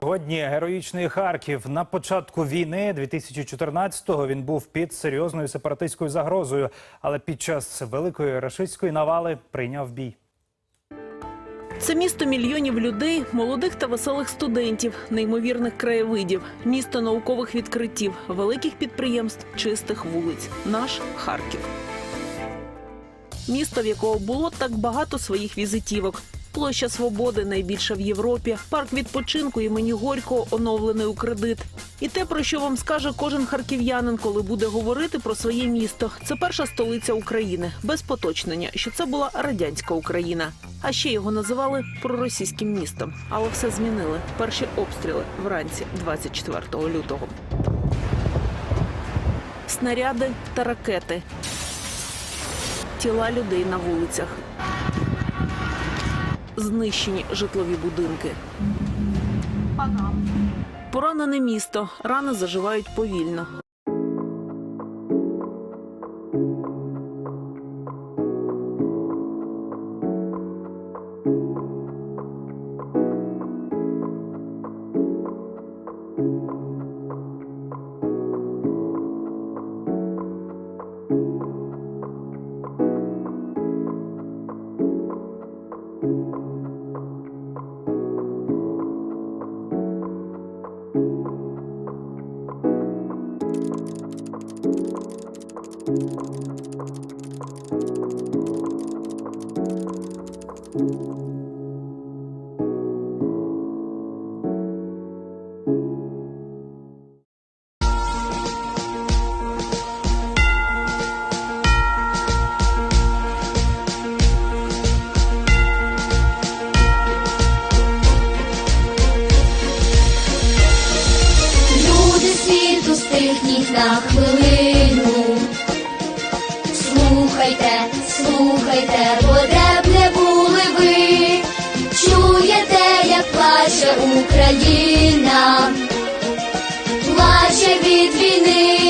Сьогодні героїчний Харків на початку війни 2014-го він був під серйозною сепаратистською загрозою, але під час великої рашистської навали прийняв бій. Це місто мільйонів людей, молодих та веселих студентів, неймовірних краєвидів, місто наукових відкриттів, великих підприємств, чистих вулиць. Наш Харків. Місто, в якого було так багато своїх візитівок. Площа Свободи найбільша в Європі, парк відпочинку імені Горького оновлений у кредит. І те, про що вам скаже кожен харків'янин, коли буде говорити про своє місто. Це перша столиця України, без поточнення, що це була радянська Україна. А ще його називали проросійським містом. Але все змінили. Перші обстріли вранці 24 лютого. Снаряди та ракети. Тіла людей на вулицях. Знищені житлові будинки. Поранене місто. Рани заживають повільно. Слухайте, бо де б не були ви. Чуєте, як плаче Україна, плаче від війни,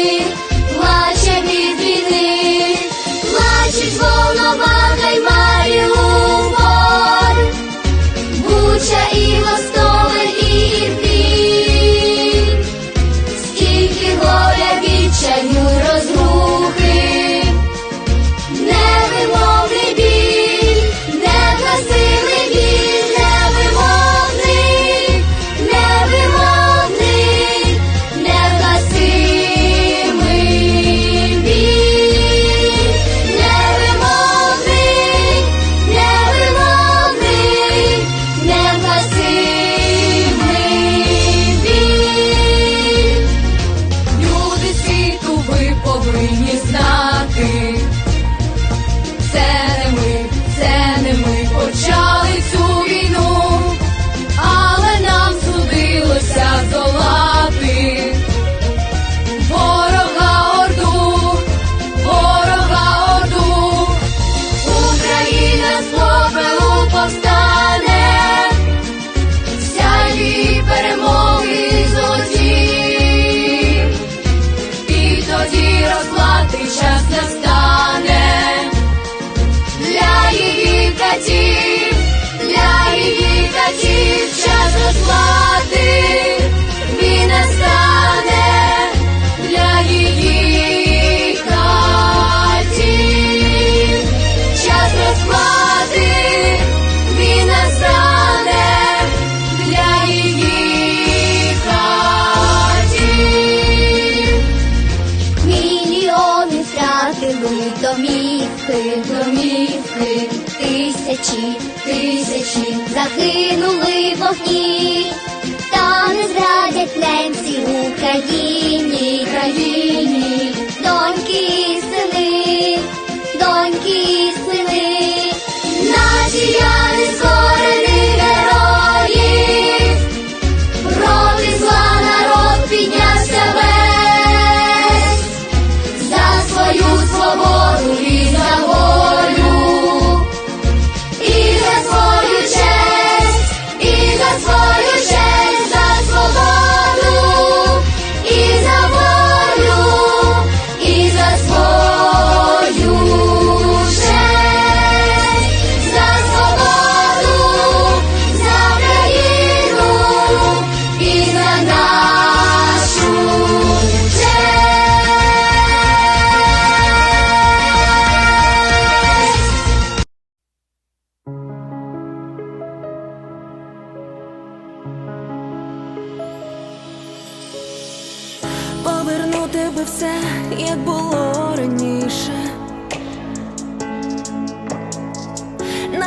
Yeah.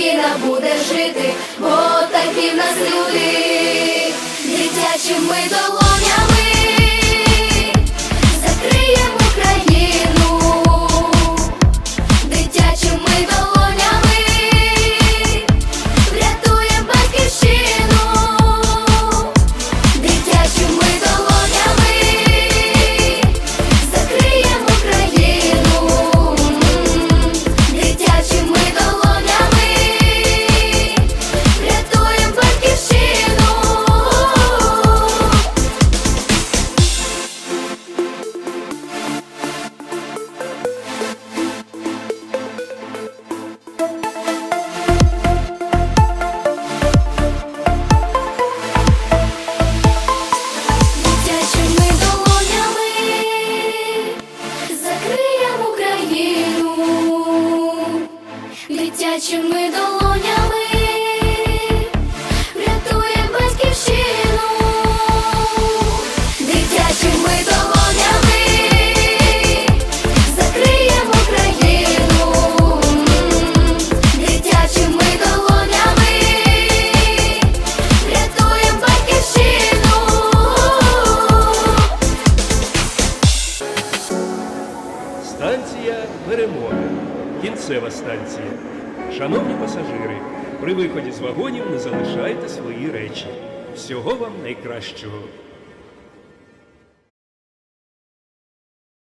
Україна буде жити, бо такі в нас люди, дитячі ми долу. Catching with при виході з вагонів не залишайте свої речі. Всього вам найкращого.